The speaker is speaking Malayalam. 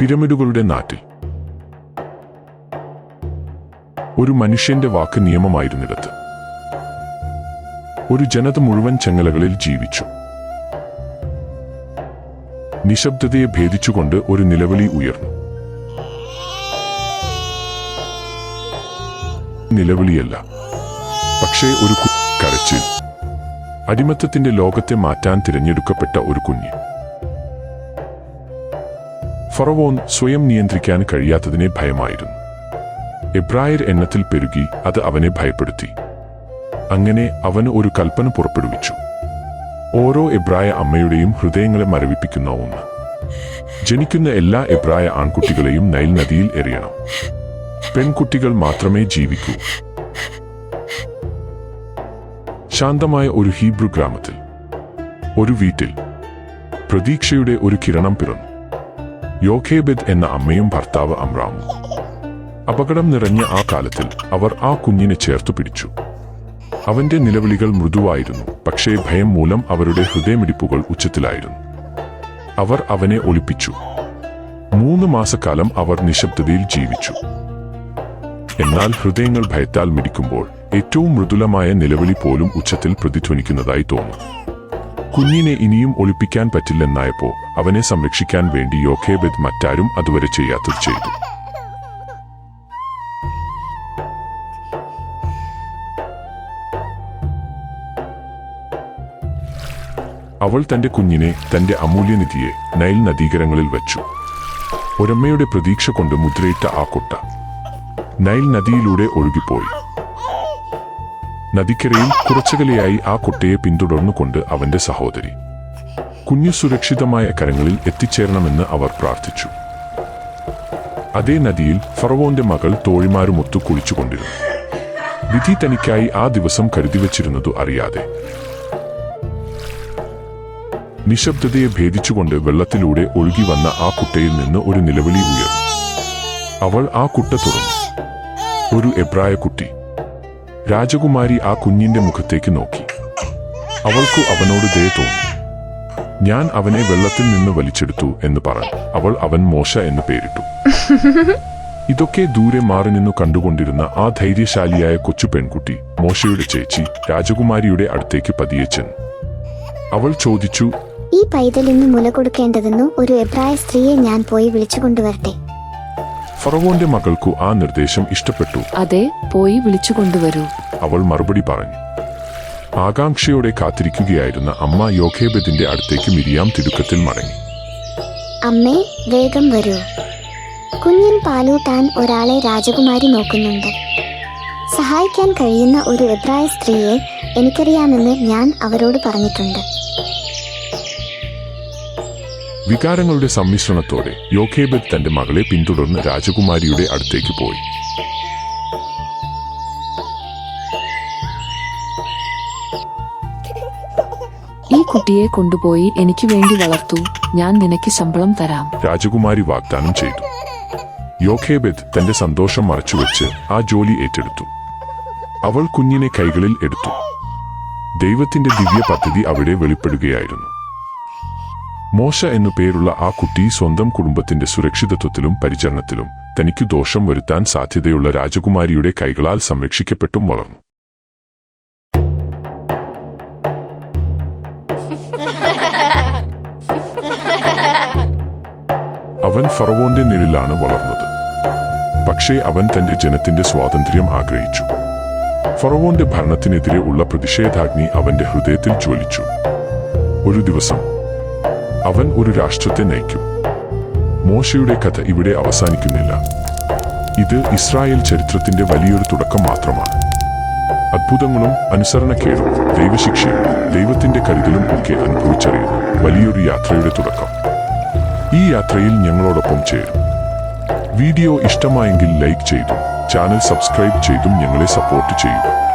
പിരമിഡുകളുടെ നാട്ടിൽ. ഒരു മനുഷ്യന്റെ വാക്ക് നിയമമായിരുന്നിടത്ത്. ഒരു ജനത മുഴുവൻ ചെങ്ങലകളിൽ ജീവിച്ചു. നിശബ്ദതയെ ഭേദിച്ചുകൊണ്ട് ഒരു നിലവിളി ഉയർന്നു. നിലവിളിയല്ല പക്ഷേ ഒരു കരച്ചിൽ. അടിമത്തത്തിന്റെ ലോകത്തെ മാറ്റാൻ തിരഞ്ഞെടുക്കപ്പെട്ട ഒരു കുഞ്ഞ്. ഫറവോൻ സ്വയം നിയന്ത്രിക്കാൻ കഴിയാത്തതിനെ ഭയമായിരുന്നു. എബ്രായർ എണ്ണത്തിൽ പെരുകി അത് അവനെ ഭയപ്പെടുത്തി. അങ്ങനെ അവന് ഒരു കൽപ്പന പുറപ്പെടുവിച്ചു. ഓരോ എബ്രായ അമ്മയുടെയും ഹൃദയങ്ങളെ മരവിപ്പിക്കുന്ന ഒന്ന്. ജനിക്കുന്ന എല്ലാ എബ്രായ ആൺകുട്ടികളെയും നൈൽ നദിയിൽ എറിയണം. പെൺകുട്ടികൾ മാത്രമേ ജീവിക്കൂ. ശാന്തമായ ഒരു ഹീബ്രു ഗ്രാമത്തിൽ ഒരു വീട്ടിൽ പ്രതീക്ഷയുടെ ഒരു കിരണം പിറന്നു. യോഖേബെദ് എന്ന അമ്മയും ഭർത്താവ് അമ്രാമും അപകടം നിറഞ്ഞ ആ കാലത്തിൽ അവർ ആ കുഞ്ഞിനെ ചേർത്തു പിടിച്ചു. അവന്റെ നിലവിളികൾ മൃദുവായിരുന്നു പക്ഷേ ഭയം മൂലം അവരുടെ ഹൃദയമിടിപ്പുകൾ ഉച്ചത്തിലായിരുന്നു. അവർ അവനെ ഒളിപ്പിച്ചു. മൂന്ന് മാസക്കാലം അവർ നിശബ്ദതയിൽ ജീവിച്ചു. എന്നാൽ ഹൃദയങ്ങൾ ഭയത്താൽ മിടിക്കുമ്പോൾ ഏറ്റവും മൃദുലമായ നിലവിളി പോലും ഉച്ചത്തിൽ പ്രതിധ്വനിക്കുന്നതായി തോന്നും. കുഞ്ഞിനെ ഇനിയും ഒളിപ്പിക്കാൻ പറ്റില്ലെന്നായപ്പോ അവനെ സംരക്ഷിക്കാൻ വേണ്ടി യോഖേബെദ് മറ്റാരും അതുവരെ ചെയ്യാത്തത് ചെയ്തു. അവൾ തന്റെ കുഞ്ഞിനെ തന്റെ അമൂല്യനിധിയെ നൈൽ നദീകരങ്ങളിൽ വെച്ചു. ഒരമ്മയുടെ പ്രതീക്ഷ കൊണ്ട് മുദ്രയിട്ട ആ കുട്ട നൈൽ നദിയിലൂടെ ഒഴുകിപ്പോയി. നദിക്കരയിൽ കുറച്ചകലെയായി ആ കുട്ടയെ പിന്തുടർന്നുകൊണ്ട് അവന്റെ സഹോദരി. കുഞ്ഞു സുരക്ഷിതമായ കരങ്ങളിൽ എത്തിച്ചേരണമെന്ന് അവർ പ്രാർത്ഥിച്ചു. അതേ നദിയിൽ ഫറവോന്റെ മകൾ തോഴിമാരുമൊത്തു കുളിച്ചുകൊണ്ടിരുന്നു. വിധി തനിക്കായി ആ ദിവസം കരുതിവച്ചിരുന്നതു അറിയാതെ. നിശബ്ദതയെ ഭേദിച്ചുകൊണ്ട് വെള്ളത്തിലൂടെ ഒഴുകി വന്ന ആ കുട്ടയിൽ നിന്ന് ഒരു നിലവിളി ഉയർന്നു. അവൾ ആ കുട്ട തുറന്നു. ഒരു എബ്രായ കുട്ടി. രാജകുമാരി ആ കുഞ്ഞിന്റെ മുഖത്തേക്ക് നോക്കി. അവൾക്കു അവനോട് ദയ തോന്നി. ഞാൻ അവനെ വെള്ളത്തിൽ നിന്ന് വലിച്ചെടുത്തു എന്ന് പറഞ്ഞു. അവൾ അവൻ മോശ എന്ന് പേരിട്ടു. ഇതൊക്കെ ദൂരെ മാറി നിന്നു കണ്ടുകൊണ്ടിരുന്ന ആ ധൈര്യശാലിയായ കൊച്ചു പെൺകുട്ടി മോശയുടെ ചേച്ചി രാജകുമാരിയുടെ അടുത്തേക്ക് പതിയെ ചെന്നു. അവൾ ചോദിച്ചു ഈ പൈതലിന് മുല കൊടുക്കേണ്ടതെന്നു ഒരു എബ്രായ സ്ത്രീയെ ഞാൻ പോയി വിളിച്ചുകൊണ്ടുവരട്ടെ ഫറവോന്റെ മകൾക്കു ആ നിർദ്ദേശം ഇഷ്ടപ്പെട്ടു. അതെ പോയി വിളിച്ചു കൊണ്ടുവരൂ. അവൾ മറുപടി പറഞ്ഞു. ആകാംക്ഷയോടെ കാത്തിരിക്കുകയായിരുന്ന അമ്മ യോഖേബദിന്റെ അടുത്തേക്ക് മിരിയാം തിടുക്കത്തിൽ മടങ്ങി. അമ്മേ വേഗം വരൂ. കുഞ്ഞിൻ പാലൂട്ടാൻ ഒരാളെ രാജകുമാരി നോക്കുന്നുണ്ട്. സഹായിക്കാൻ കഴിയുന്ന ഒരു എബ്രായ സ്ത്രീയെ എനിക്കറിയാമെന്ന് ഞാൻ അവരോട് പറഞ്ഞിട്ടുണ്ട്. വികാരങ്ങളുടെ സമ്മിശ്രണത്തോടെ യോഖേബെദ് തന്റെ മകളെ പിന്തുടർന്ന് രാജകുമാരിയുടെ അടുത്തേക്ക് പോയി. ഈ കുട്ടിയെ കൊണ്ടുപോയി എനിക്ക് വേണ്ടി വളർത്തൂ. ഞാൻ നിനക്ക് ശമ്പളം തരാം. രാജകുമാരി വാഗ്ദാനം ചെയ്തു. യോഖേബെദ് തന്റെ സന്തോഷം മറച്ചുവെച്ച് ആ ജോലി ഏറ്റെടുത്തു. അവൾ കുഞ്ഞിനെ കൈകളിൽ എടുത്തു. ദൈവത്തിന്റെ ദിവ്യ പദ്ധതി അവിടെ വെളിപ്പെടുകയായിരുന്നു. മോശ എന്നു പേരുള്ള ആ കുട്ടി സ്വന്തം കുടുംബത്തിന്റെ സുരക്ഷിതത്വത്തിലും പരിചരണത്തിലും തനിക്ക് ദോഷം വരുത്താൻ സാധ്യതയുള്ള രാജകുമാരിയുടെ കൈകളാൽ സംരക്ഷിക്കപ്പെട്ടും വളർന്നു. അവൻ ഫറവോന്റെ നിഴലാണ് വളർന്നത്. പക്ഷേ അവൻ തന്റെ ജനത്തിന്റെ സ്വാതന്ത്ര്യം ആഗ്രഹിച്ചു. ഫറവോന്റെ ഭരണത്തിനെതിരെ ഉള്ള പ്രതിഷേധാഗ്നി അവന്റെ ഹൃദയത്തിൽ ജ്വലിച്ചു. ഒരു ദിവസം അവൻ ഒരു രാഷ്ട്രത്തെ നയിക്കും. മോശയുടെ കഥ ഇവിടെ അവസാനിക്കുന്നില്ല. ഇത് ഇസ്രായേൽ ചരിത്രത്തിന്റെ വലിയൊരു തുടക്കം മാത്രമാണ്. അത്ഭുതങ്ങളും അനുസരണക്കേടും ദൈവശിക്ഷയും ദൈവത്തിന്റെ കരുതലും ഒക്കെ അനുഭവിച്ചറിയുന്ന വലിയൊരു യാത്രയുടെ തുടക്കം. ഈ യാത്രയിൽ ഞങ്ങളോടൊപ്പം ചേരും. വീഡിയോ ഇഷ്ടമായെങ്കിൽ ലൈക്ക് ചെയ്തും ചാനൽ സബ്സ്ക്രൈബ് ചെയ്തും ഞങ്ങളെ സപ്പോർട്ട് ചെയ്യുക